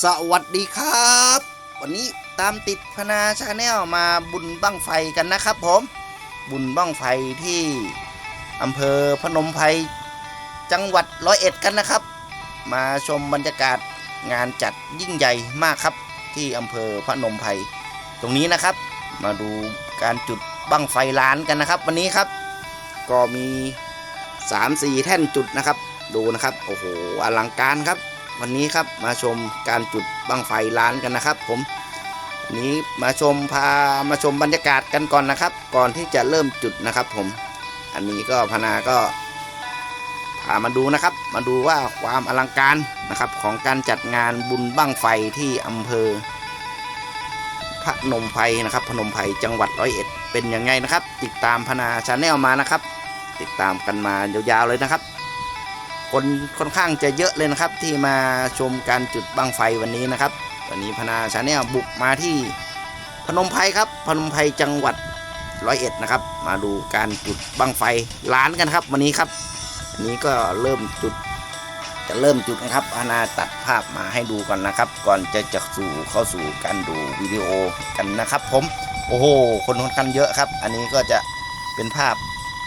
สวัสดีครับ วันนี้ตามติดพนาชาแนลมาบุญบั้งไฟกันนะครับผม บุญบั้งไฟที่อำเภอพนมไพรจังหวัดร้อยเอ็ดกันนะครับ มาชมบรรยากาศงานจัดยิ่งใหญ่มากครับ ที่อำเภอพนมไพรตรงนี้นะครับ มาดูการจุดบั้งไฟล้านกันนะครับ วันนี้ครับ ก็มี 3-4 แท่นจุดนะครับ ดูนะครับโอ้โหอลังการครับ วันนี้ครับมาชมการจุดบั้งไฟล้านกันนะครับ ผมนี้มาชมพามาชมบรรยากาศกันก่อนนะครับ ก่อนที่จะเริ่มจุดนะครับ ผม อันนี้ก็พนาก็พามาดูนะครับ มาดูว่าความอลังการนะครับของการจัดงานบุญบั้งไฟที่อำเภอพระนมไพรนะครับ พนมไพรจังหวัดร้อยเอ็ดเป็นยังไงนะครับ ติดตามพนาชาแนลมานะครับ ติดตามกันมายาวๆเลยนะครับ คนค่อนข้างจะเยอะเลยนะครับ ที่มาชมการจุดบังไฟวันนี้นะครับวันนี้พนาชาแนลบุกมาที่พนมไพรครับ พนมไพรจังหวัดร้อยเอ็ดนะครับ มาดูการจุดบังไฟล้านกันครับ วันนี้ครับอันนี้ก็เริ่มจุดจะเริ่มจุดนะครับพนาตัดภาพมาให้ดูก่อนนะครับ ก่อนจะจะสู่เข้าสู่การดูวิดีโอกันนะครับ ผมโอ้โหคนค่อนข้างเยอะครับ อันนี้ก็จะเป็นภาพ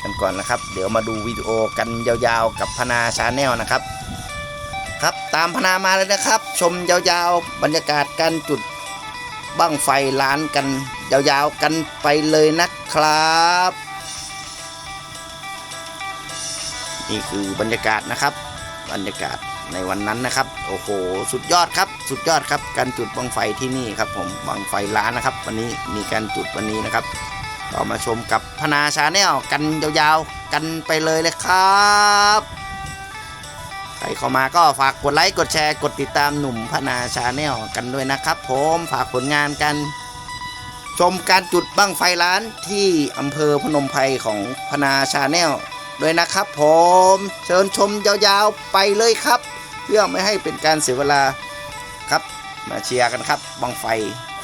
กันก่อนนะครับ เดี๋ยวมาดูวิดีโอกันยาวๆกับพนาชาแนลนะครับ ครับตามพนามาเลยนะครับ ชมยาวๆบรรยากาศการจุดบั้งไฟล้านกันยาวๆกันไปเลยนะครับ นี่คือบรรยากาศนะครับ บรรยากาศในวันนั้นนะครับโอ้โหสุดยอดครับ สุดยอดครับการจุดบั้งไฟที่นี่ครับ ผมบั้งไฟล้านนะครับ วันนี้มีการจุดวันนี้นะครับ ก็มาชมกับพนาชาแนลกันยาวๆกันไปเลยเลยครับใครเข้ามาก็ฝากกดไลค์กดแชร์กดติดตามหนุ่มพนาชาแนลกันด้วยนะครับผมฝากผลงานกัน ชมการจุดบั้งไฟล้านที่อำเภอพนมไพรของพนาชาแนลด้วยนะครับผมเชิญชมยาวๆไปเลยครับ เพื่อไม่ให้เป็นการเสียเวลาครับมาเชียร์กันครับบังไฟ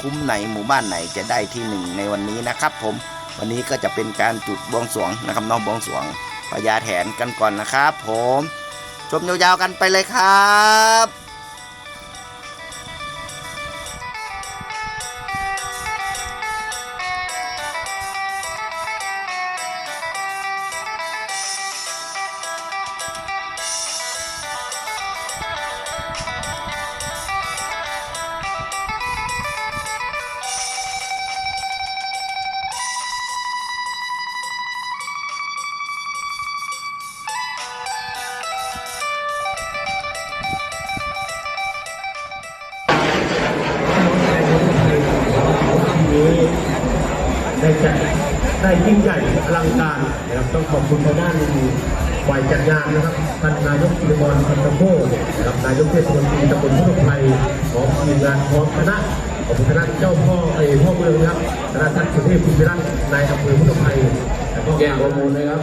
คุ้มไหนหมู่บ้านไหนจะได้ที่หนึ่งในวันนี้นะครับผม วันนี้ก็จะเป็นการจุดบวงสรวงนะครับน้องบวงสรวงพญาแถนกันก่อนนะครับ ผมชมยาวๆกันไปเลยครับ ได้ยิ่งใหญ่อลังการนะครับต้องขอบคุณทางด้านฝ่ายจัดงานนะครับท่านนายกอิรบลพันธโภนะครับนายกเทศมนตรีตำบลพุทธไทยของทีมงานพร้อมคณะขอบคุณคณะเจ้าพ่อเออพ่อเมืองนะครับคณะท่านสุเทพคุณพิรัตน์นายอำเภอพุทธไทยแล้วก็แจ้งข้อมูลนะครับ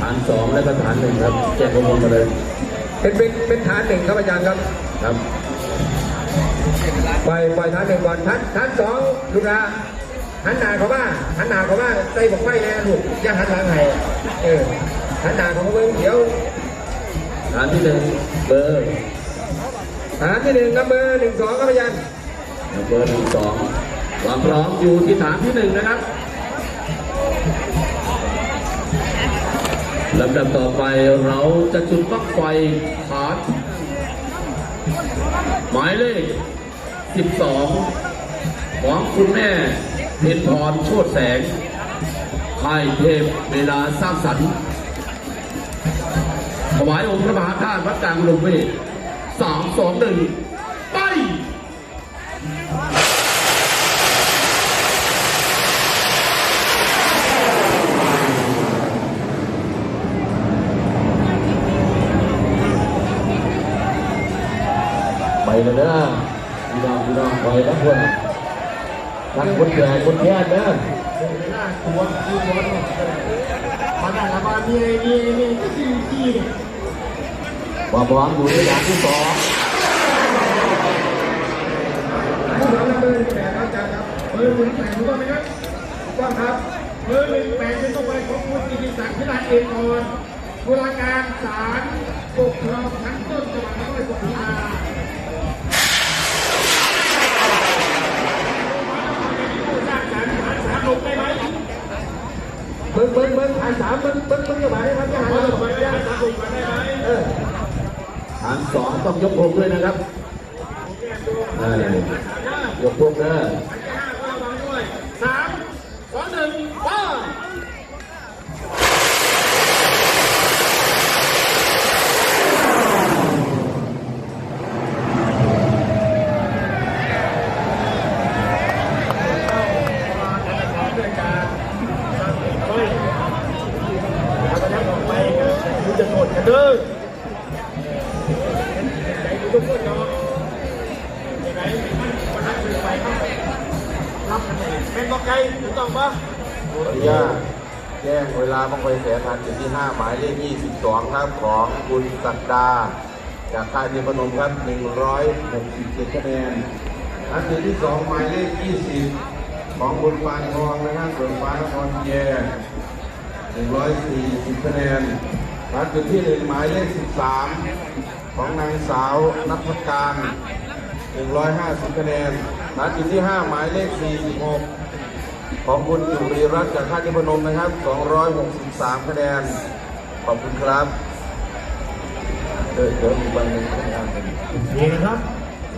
ฐานสองและก็ฐานหนึ่งครับ แจ้งข้อมูลมาเลย เป็นเป็นเป็นฐานหนึ่งครับอาจารย์ครับครับปล่อยปล่อยฐานหนึ่งก่อนฐานฐานสองลูกอา หันหน้าเขาบ้าหันหน้าเขาบ้าใจบอกไม่แน่ลูกอย่าหันหลังให้เออหันหน้าเขาเบิ่งเดี๋ยวฐานที่หนึ่งเบอร์ฐานที่หนึ่งครับเบอร์หนึ่งสองครับอาจารย์เบอร์หนึ่งสองความพร้อมอยู่ที่ฐานที่หนึ่งนะครับลำดับต่อไปเราจะจุดปลั๊กไฟฐาน หมายเลข 12 ของคุณแม่ เพนพรโชดแสงค่ายเทพเวลาสร้างสรรค์ถวายองค์พระมหาธาตุวัดกลางลมเวทสามสองหนึ่งไปไปเลยนะพี่น้องพี่น้องไปนะคน ทั้งคนแก่คนแก่นะตัวที่บอลมาได้ละมามีมีมีที่ที่ว่าอยู่ในฐานที่สองผู้รับเงินแปดอาจารย์ครับเบอร์หนึ่งแปดถูกต้องไหมครับถูกต้องครับเบอร์หนึ่งแปดเป็นต้องไปของคุณกิติศักดิ์พิรานเอกกรตุลาการศาลปกครองชั้นต้นจังหวัดนครปฐมามมันมันมันสามมายครับจะหาเราไปได้สามสิบไปได้ไหมเออฐานสองต้องยกพงด้วยนะครับยกพงเด้อ แจ้งเวลาบังไฟแสนทันจุดที่5หมายเลข22ครับของคุณศักดา จากค่ายเทพนมครับ167คะแนนอันจุดที่2หมายเลข20ของคุณปานทองนะครับส่วนปานนครแย่140คะแนนอันจุดที่1หมายเลข13ของนางสาวนัทการ150คะแนนอันจุดที่5หมายเลข46 ของคุณจุรีรัตน์จากค่ายนิพนมนะครับ 263 คะแนน ขอบคุณครับ เดี๋ยวเดี๋ยวอีกวันหนึ่งนะครับนี่นะครับ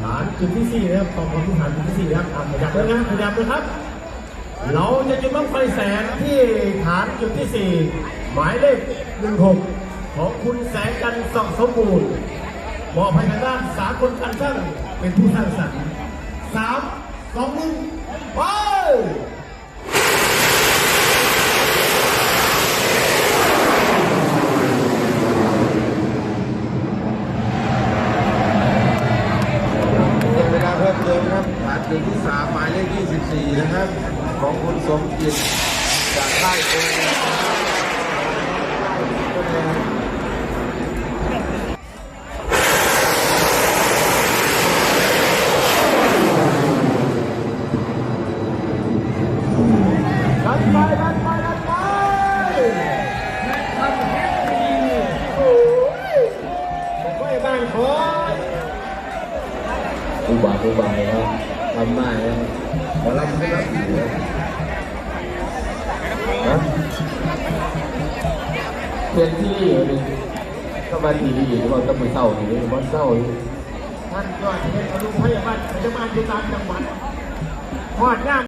ฐานจุดที่สี่นะครับของของที่ฐานจุดที่สี่นะครับอะขยับเลยนะขยับเลยครับ เราจะจุดบั้งไฟแสนที่ฐานจุดที่สี่หมายเลขหนึ่งหกของคุณแสงจันทร์ส่องสมบูรณ์มอบให้ทางด้านสากลการช่างเป็นผู้สร้างสรรค์สามสองหนึ่งไป ยังเวลาเพิ่มเติมครับฐานจุดที่ 3 หมายเลข 24 นะครับ ของคุณสมจิตจากค่ายโองค เพื่อนที่ก็มาทีดีหรือว่าต้องมาเศร้าอยู่ว่าเศร้าอยู่ท่านยอดเพชรอรุณพยาบาลพยาบาลอยู่ตามจังหวัดหอดงาม